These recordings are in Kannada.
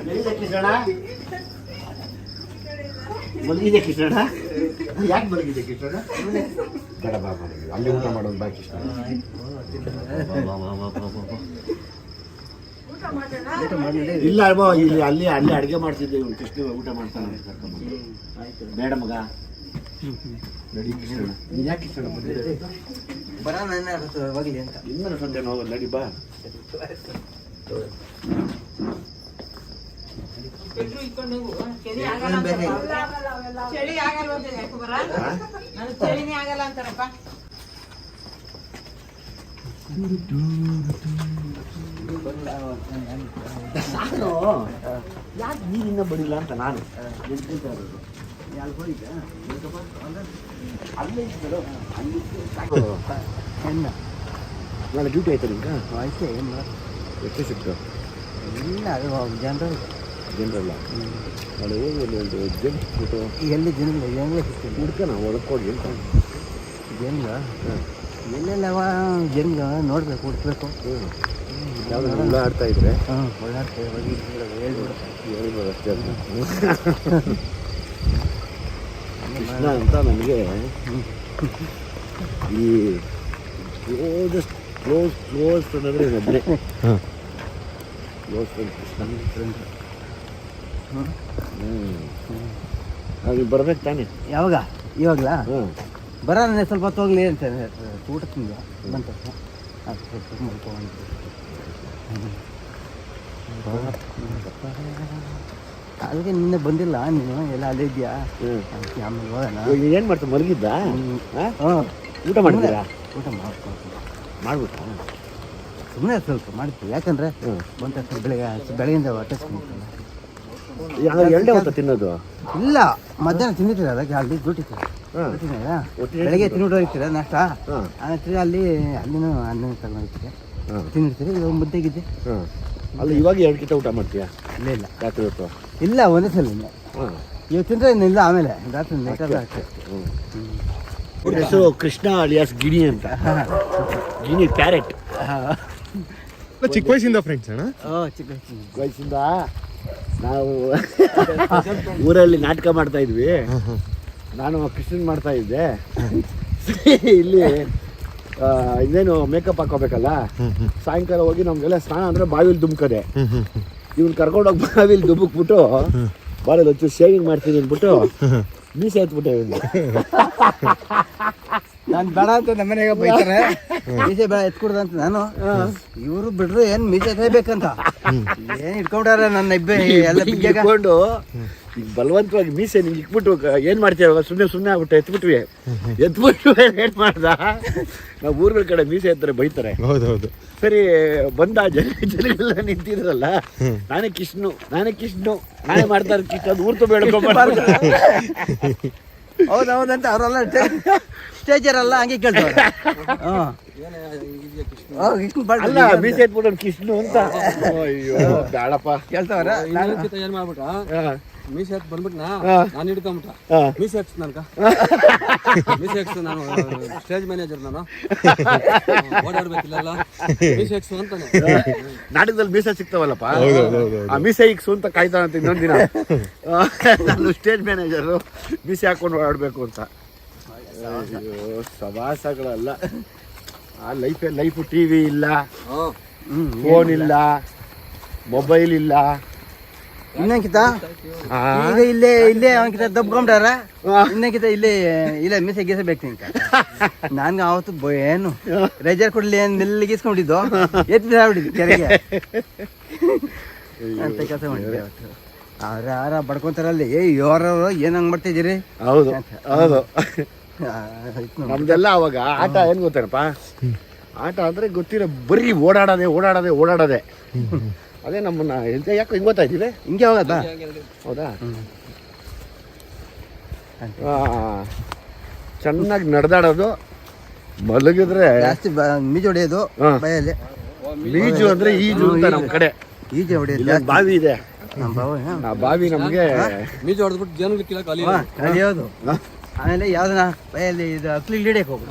ಎಲ್ಲಿದೆ ಮಲಗಿದೆ ಯಾಕೆ ಮಲಗಿದೆ ಬೇಡ ಬಾ ಮಲಗಿದೆ ಅಲ್ಲಿ ಊಟ ಮಾಡೋದು ಬಾ ಕಿಷ್ಟಣ ಬಾ, ಬಾ, ಬಾ, ಬಾ, ಬಾ, ಬಾ. ಇಲ್ಲ ಅಲ್ವೋ? ಇಲ್ಲಿ ಅಲ್ಲಿ ಅಲ್ಲಿ ಅಡುಗೆ ಮಾಡ್ತಿದ್ದೆ ಇವ್ನು. ಕೃಷ್ಣ ಊಟ ಮಾಡ್ತಾನೆ. ಬೇಡ ಮಗ. ನಡಿ ಯಾಕೆ ಕೃಷ್ಣ ಬಂದಿದ್ದೆ? ಬರೋಣ ಏನಾಗುತ್ತೆ ಹೋಗ್ಲಿ ಅಂತ. ಹೋಗೋದು ನಡಿ ಬಾ. ಚಳಿ ಆಗಲ್ಲ ಅಂತ ಯಾಕೆ ಬರ ನನಗೆ ಚಳಿನೇ ಆಗಲ್ಲ ಅಂತಾರಪ್ಪ. ನಾನು ಯಾಕೆ ನೀರಿನ್ನ ಬಡಿಲ್ಲ ಅಂತ ನಾನು? ನಾಳೆ ಡ್ಯೂಟಿ ಆಯ್ತು ನಿಮ್ಗೆ ಆಯ್ತು ಏನು ಎಷ್ಟು ಸಿಕ್ತು ಇಲ್ಲ ಅದು ಜನರು ಜನರಲ್ಲ ನಾಳೆ ಹೋಗಿ ಒಂದು ಒಂದು ಜನ್ ಫೋಟೋ ಎಲ್ಲಿ ಜನಗಳು ಹೆಂಗೆ ಸಿಗ್ತೀನಿ ಹುಡ್ಕನ ಒಳಕೋಡಿ ಅಂತ. ಜನ್ಗ ಎಲ್ಲೆಲ್ಲವ ಜನ್ಗ ನೋಡಬೇಕು ಹುಡ್ಕಬೇಕು. ಯಾವ್ದು ಆಡ್ತಾ ಇದ್ರೆ. ಹಾಂ ಒಳ್ಳೆ ಹೋಗಿ ಹೇಳ್ಬಿಡು. ಹೇಳ್ಬೋದು ಅಷ್ಟೇ. ಕೃಷ್ಣ ಅಂತ ನನಗೆ ಈ ಕ್ಲೋಸೆಸ್ಟ್ ಕ್ಲೋಸ್ ಕ್ಲೋಸ್ ಅನ್ನೋದ್ರೆ ಒಬ್ಬನೇ ಕ್ಲೋಸ್ ಫ್ರೆಂಡ್ ಕೃಷ್ಣ ಹ್ಞೂ ಹ್ಞೂ ಹಾಗೆ ಬರ್ಬೇಕು ತಾನೆ. ಯಾವಾಗ? ಇವಾಗಲಾ? ಹ್ಞೂ ನನಗೆ ಸ್ವಲ್ಪ ಹೊತ್ತು ಹೋಗ್ಲಿ ಅಂತ ಊಟ ತಿಂದ ಬಂತ ಅದಕ್ಕೆ ನಿನ್ನೆ ಬಂದಿಲ್ಲ ನೀನು? ಎಲ್ಲ ಅಲ್ಲೇ ಇದೆಯಾ ಆಮೇಲೆ ಹೋಗೋಣ. ಏನು ಮಾಡ್ತಾ ಮಲಗಿದ್ದ? ಊಟ ಮಾಡಿದ್ದೀರಾ? ಊಟ ಮಾಡ್ಕೊಳ್ತೀನಿ. ಮಾಡ್ಬಿಟ್ಟ ಸುಮ್ಮನೆ ಸ್ವಲ್ಪ ಮಾಡ್ತೀವಿ ಯಾಕಂದ್ರೆ ಬಂದ ತಕ್ಷಣ ಬೆಳಗ್ಗೆ ಬೆಳಗಿಂದ ಹೊಟ್ಟೆ ಎರಡೇ ಹೊತ್ತ ತಿನ್ನೋದು? ಇಲ್ಲ. ಮಧ್ಯಾಹ್ನ ತಿಂದಿರ್ತೀರ ಅದಕ್ಕೆ ಅಲ್ಲಿ ಡ್ಯೂಟಿ ಬೆಳಗ್ಗೆ ತಿನ್ಬಿಟ್ಟು ಹೋಗ್ತೀರ? ನಾಷ್ಟ? ಆಮೇಲೆ ಅಲ್ಲಿ ಅಲ್ಲಿನೂ ಅನ್ನ ತಗೊಂಡಿರ್ತೀರಿ ತಿನ್ನಿರ್ತೀರಿ? ಮುದ್ದೆಗಿದ್ದೆ. ಅಲ್ಲ ಇವಾಗ ಎರಡು ಕಿಟ ಊಟ ಮಾಡ್ತೀಯಾ? ಇಲ್ಲ ಇಲ್ಲ. ರಾತ್ರಿ ಹೊತ್ತು? ಇಲ್ಲ ಒಂದೇ ಸಲ ಇಲ್ಲ ಹಾಂ ಇಲ್ಲ ಆಮೇಲೆ ರಾತ್ರಿ ಅವ್ರ ಹೆಸರು ಕೃಷ್ಣ ಅಲಿಯಾಸ್ ಗಿಣಿ ಅಂತ ಗಿಣಿ ಪ್ಯಾರೆಟ್ ಚಿಕ್ಕ ವಯಸ್ಸಿಂದ ಫ್ರೆಂಡ್ಸ್ ಅಣ್ಣ ಓ ಚಿಕ್ಕ ವಯಸ್ಸಿಂದ ನಾವು ಊರಲ್ಲಿ ನಾಟಕ ಮಾಡ್ತಾ ಇದ್ವಿ ನಾನು ಕೃಷ್ಣನ್ ಮಾಡ್ತಾ ಇದ್ದೆ ಇಲ್ಲಿ ಇನ್ನೇನು ಇದೇನು ಮೇಕಪ್ ಹಾಕೋಬೇಕಲ್ಲ ಸಾಯಂಕಾಲ ಹೋಗಿ ನಮಗೆಲ್ಲ ಸ್ನಾನ ಅಂದ್ರೆ ಬಾವಿಲಿ ದುಮ್ಕದೆ ಇವ್ನು ಕರ್ಕೊಂಡೋಗಿ ಬಾವಿಲಿ ದುಮ್ಮಕ್ಬಿಟ್ಟು ಬಾಳೆ ಹಚ್ಚು ಶೇವಿಂಗ್ ಮಾಡ್ತೀನಿ ಅಂದ್ಬಿಟ್ಟು ಮೀಸೆ ಎತ್ಬಿಟ್ಟೆ ಇವ್ನು ನಾನು ಬೇಡ ಅಂತ ನಮ್ಮ ಮನೆಗೆ ಬೈತಾರೆ. ಮೀಸೆ ಬೇಡ ಎತ್ಕೊಡ್ದ ಅಂತ ನಾನು. ಇವರು ಬಿಡ್ರು ಏನು ಮೀಸೆ ಬೇಕಂತ ಏನು ಇಟ್ಕೊಂಡಾರ ನನ್ನ ಇಬ್ಬೆ ಎಲ್ಲ ಬಿಗ್ಯಾಗ? ಇಟ್ಕೊಂಡು ಈಗ ಬಲವಂತವಾಗಿ ಮೀಸೆ ನಿಂಗೆ ಇಕ್ಬಿಟ್ಟು ಏನು ಮಾಡ್ತೀವ ಸುಮ್ಮನೆ ಸುಮ್ಮನೆ ಆಗ್ಬಿಟ್ಟು ಎತ್ಬಿಟ್ವಿ. ಎತ್ಬಿಟ್ಟು ಏನ್ ಮಾಡ್ದ? ನಾವು ಊರುಗಳ ಕಡೆ ಮೀಸೆ ಎತ್ತಾರೆ ಬೈತಾರೆ. ಹೌದೌದು. ಸರಿ ಬಂದ ಜನ ಜನಗಳೆಲ್ಲ ನಿಂತಿದ್ರಲ್ಲ? ನಾನೇ ಕಿಷ್ಣು ನಾನೇ ಕಿಷ್ಣು ನಾನೇ ಮಾಡ್ತಾರೆ ಕಿಷ್ಣ ಅದು ಊರ್ತು ಬೇಡ್ಕೊಂಬಾರ್ದು ಹೌದೌದಂತ ಅವರೆಲ್ಲ ಸ್ಟೇಜರಲ್ಲ ಹಂಗೆ ಕೇಳ್ತಾರೆ. ಅಲ್ಲ ಮೀಸೆ ಎತ್ಬಿಟ್ಟು ಅವ್ನು ಕಿಷ್ಣು ಅಂತ. ಅಯ್ಯೋ ಬೇಡಪ್ಪ ಕೇಳ್ತಾವ್ರ? ಏನ್ ಮಾಡ್ಬಿಟ್ಟ ಹಾ, ಮೀಸೆ ಹತ್ ಬಂದ್ಬಿಟ್ನಾ ನಾನು ಹಿಡ್ಕೊಂಬಿಟ್ಟ. ಮೀಸೆ ಹಚ್ಚ ನನ್ಕ ಮೀಸೆ ಹಚ್ಚು ನಾನು ಸ್ಟೇಜ್ ಮ್ಯಾನೇಜರ್ ನಾನು. ಓಡಾಡ್ಬೇಕಿಲ್ಲ ಮೀಸೆ ಹಚ್ಚು ಅಂತಾನೆ ನಾಟಕದಲ್ಲಿ ಮೀಸೆ ಸಿಗ್ತಾವಲ್ಲಪ್ಪ? ಆ ಮೀಸೆ ಈಗ ಅಂತ ಕಾಯ್ತಾನಂತ ಇನ್ನೊಂದ್ ದಿನ. ಆ, ನಾನು ಸ್ಟೇಜ್ ಮ್ಯಾನೇಜರು ಮೀಸೆ ಹಾಕೊಂಡು ಓಡಾಡ್ಬೇಕು ಅಂತ. ಅಯ್ಯೋ ಸವಾಸಗಳಲ್ಲ. ಆ ಲೈಫ್ ಲೈಫು ಟಿ ವಿ ಇಲ್ಲ ಫೋನ್ ಇಲ್ಲ. ಮೊಬೈಲ್ ಇಲ್ಲ. ಇನ್ನೊಂಕಿತ? ಆ, ಈಗ ಇಲ್ಲೇ ಇಲ್ಲೇ ಅವನ್ಕಿತ ದಬ್ಕೊಂಡಾರ ಇನ್ನೊಂಕಿತ ಇಲ್ಲೇ ಇಲ್ಲ ಮಿಸ್ ಎಗ್ಗಿಸಬೇಕು ನಿಂಕ ಅಂತ ನನ್ಗೆ ಅವತ್ತು ಏನು? ರೇಜರ್ ಕೊಡ್ಲಿ ಏನ್ ಮೆಲ್ಲಿಗಿಸ್ಕೊಂಡಿದ್ದು ಎತ್ ಬಿಡ್ಬಿಟ್ಟಿದ್ದು ಕೆರೆಗೆ. ಅಂತ ಕೆಲಸ ಮಾಡಿದ್ವಿ ಅವತ್ತು. ಅವ್ರ ಯಾರ ಬಡ್ಕೊಂತಾರಲ್ಲಿ ಏ ಯಾರವ್ರು ಏನ್ ಹಂಗ್ ಮಾಡ್ತಿದ್ದೀರಿ ಹೌದು ಹೌದು. ನಮ್ದೆಲ್ಲ ಅವಾಗ ಆಟ ಏನ್ ಗೊತ್ತೇನಪ್ಪ? ಆಟ ಅಂದ್ರೆ ಗೊತ್ತಿರೋ ಬರೀ ಓಡಾಡೋದೆ ಓಡಾಡೋದೆ ಓಡಾಡೋದೆ. ಅದೇ ನಮ್ಮನ್ನ ಯಾಕೆ ಹಿಂಗ್ ಗೊತ್ತಾಯ್ತಿದೆ ಹಿಂಗೆ ಹೋಗತ್ತಾ ಹೌದಾ. ಚೆನ್ನಾಗಿ ನಡೆದಾಡೋದು ಮಲಗಿದ್ರೆ ಜಾಸ್ತಿ ಮೀಜು ಹೊಡೆಯೋದು ಹಾ. ಮೀಜು ಈಜು ಅಂದ್ರೆ ಈಜು ಅಂತ ನಮ್ಮ ಕಡೆ. ಈಜು ಹೊಡೆಯೋದು. ಬಾವಿ ಇದೆ. ನಮ್ಮ ಬಾವ ಆ ಬಾವಿ ನಮ್ಗೆ ಮೀಜು ಹೊಡೆದ್ಬಿಟ್ಟು ಜನ ಕಲಿಯೋದು ಆಮೇಲೆ ಯಾವ್ದನ ಬಯಲಿ ಇದು ಅಕ್ಲಿ ಲೀಡಕ್ಕೆ ಹೋಗೋದು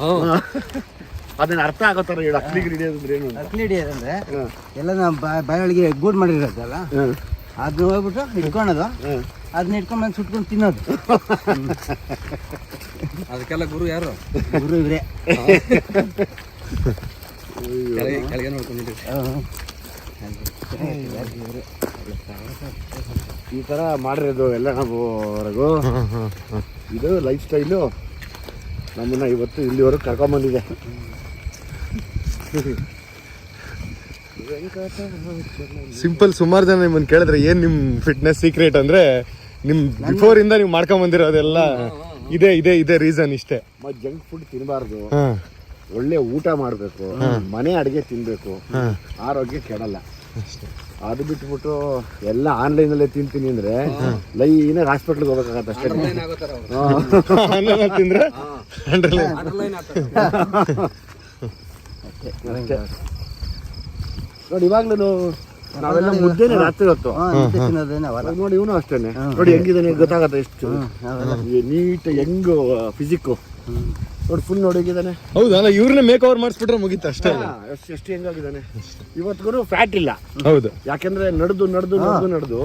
ಅದನ್ನ ಅರ್ಥ ಆಗೋ ಥರ ಹೇಳು ಅಕ್ಲಿ ಹಿಡಿಯೋದು ಅಂದ್ರೆ ಏನು ಅಂತ. ಅಕ್ಲಿ ಹಿಡಿಯೋದಂದ್ರೆ ಹ್ಮ್. ಎಲ್ಲ ನಾವು ಬಾಯೊಳಗೆ ಗೂಡ್ ಮಾಡಿರೋದಲ್ಲ ಹ್ಮ್. ಅದನ್ನ ಹೋಗ್ಬಿಟ್ಟು ಹ್ಮ್. ಅದನ್ನ ಇಟ್ಕೊಂಡು ಬಂದು ಸುಟ್ಕೊಂಡು ತಿನ್ನೋದು. ಅದಕ್ಕೆಲ್ಲ ಗುರು ಯಾರು? ಗುರು ಇವರೇ. ಕೆಳಗೆ ಕೆಳಗೆ ನೋಡ್ಕೊಂಡಿದ್ದೀವಿ. ಈ ಥರ ಮಾಡಿರೋದು ಎಲ್ಲ ನಾವು ಹೊರಗು ಇದು ಲೈಫ್ ಸ್ಟೈಲು ನಮ್ಮನ್ನ ಇವತ್ತು ಇಲ್ಲಿವರೆಗೂ ಕರ್ಕೊಂಬಂದಿದೆ ಸಿಂಪಲ್ ಸುಮಾರು ಜನ ನಿಮ್ಮನ್ನು ಕೇಳಿದ್ರೆ ಏನು ನಿಮ್ಮ ಫಿಟ್ನೆಸ್ ಸೀಕ್ರೆಟ್ ಅಂದ್ರೆ ನಿಮ್ಮ ಬಿಫೋರ್ ಇಂದ ನೀವು ಮಾಡ್ಕೊಂಬಂದಿರೋದೆಲ್ಲ ಇದೇ ಇದೇ ಇದೇ ರೀಸನ್ ಇಷ್ಟೇ. ಜಂಕ್ ಫುಡ್ ತಿನ್ನಬಾರ್ದು ಒಳ್ಳೆ ಊಟ ಮಾಡಬೇಕು. ಮನೆ ಅಡುಗೆ ತಿನ್ನಬೇಕು ಆರೋಗ್ಯ ಕೆಡಲ್ಲ. ಅದು ಬಿಟ್ಬಿಟ್ಟು ಎಲ್ಲ ಆನ್ಲೈನಲ್ಲೇ ತಿಂತೀನಿ ಅಂದ್ರೆ ಲೈನಾಗಿ ಹಾಸ್ಪಿಟ್ಲಿಗೆ ಹೋಗ್ಬೇಕಾಗತ್ತೆ ಅಷ್ಟೇ. ತಿಂದರೆ ಅಷ್ಟೇ ನೋಡಿ ಇವಾಗ್ಲೂ ನಾವೆಲ್ಲ ಮುದ್ದೆನೆ ರಾತ್ರಿ ಹೊತ್ತು. ನೋಡಿ ಇವನು ಅಷ್ಟೇನೆ. ನೋಡಿ ಹೆಂಗಿದಾನೆ ಗೊತ್ತಾಗತ್ತೆ ಎಷ್ಟು. ನೀಟ್ ಹೆಂಗ್ ಫಿಸಿಕ್ಕು ನೋಡಿ ಫುಲ್ ನೋಡಿ ಹೆಂಗಿದಾನೆ. ಹೌದಾ ಅಲ್ಲ ಇವ್ರನ್ನೇ ಮೇಕ್ ಓವರ್ ಮಾಡಿಸ್ಬಿಟ್ರೆ ಮುಗೀತು ಅಷ್ಟೇ ಅಲ್ಲ. ಎಷ್ಟು ಎಷ್ಟು ಹೆಂಗಾಗಿದ್ದಾನೆ ಇವತ್ತಿಗೂ ಫ್ಯಾಟ್ ಇಲ್ಲ. ಹೌದು. ಯಾಕಂದ್ರೆ ನಡೆದು ನಡೆದು ನಡೆದು ನಡೆದು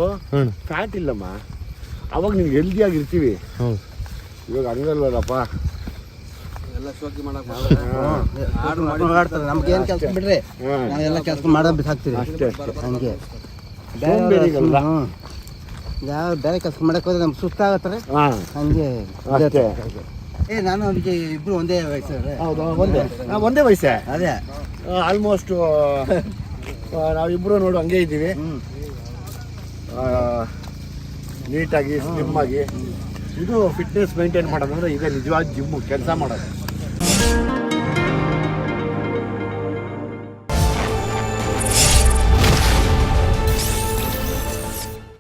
ಫ್ಯಾಟ್ ಇಲ್ಲಮ್ಮ. ಅವಾಗ ನೀವು ಹೆಲ್ದಿ ಆಗಿರ್ತೀವಿ. ಹೌದು. ಇವಾಗ ಹಂಗಲ್ವಲ್ಲಪ್ಪ. ಎಲ್ಲ ಶೋಕಿ ಮಾಡಕ್ ಆಡ್ತಾರೆ ನಮ್ಗೆ ಏನು ಕೆಲಸ ಬಿಡ್ರಿ. ನಾವೆಲ್ಲ ಕೆಲಸ ಮಾಡೋ ಬಿಸಾಕ್ತೀವಿ. ಅಷ್ಟೇ ಹಂಗೆ. ಯಾವ ಬೇರೆ ಕೆಲಸ ಮಾಡಕ್ ಹೋದ್ರೆ ನಮ್ಗೆ ಸುಸ್ತಾಗತ್ತಾರೆ ಹಂಗೆ. ಅಷ್ಟೇ. ಏ ನಾನು ಅವನಿಗೆ ಇಬ್ರು ಒಂದೇ ವಯಸ್ಸು ಹೌದು? ಒಂದೇ? ನಾವು ಒಂದೇ ವಯಸ್ಸೇ? ಅದೇ. ಆಲ್ಮೋಸ್ಟ್ ನಾವಿಬ್ರು ನೋಡು ಹಂಗೆ ಇದ್ದೀವಿ. ನೀಟಾಗಿ ಸ್ಲಿಮ್ ಆಗಿ ಇದು ಫಿಟ್ನೆಸ್ ಮೇಂಟೈನ್ ಮಾಡೋದಂದ್ರೆ ಈಗ ನಿಜವಾದ ಜಿಮ್ಮು ಕೆಲಸ ಮಾಡೋದು.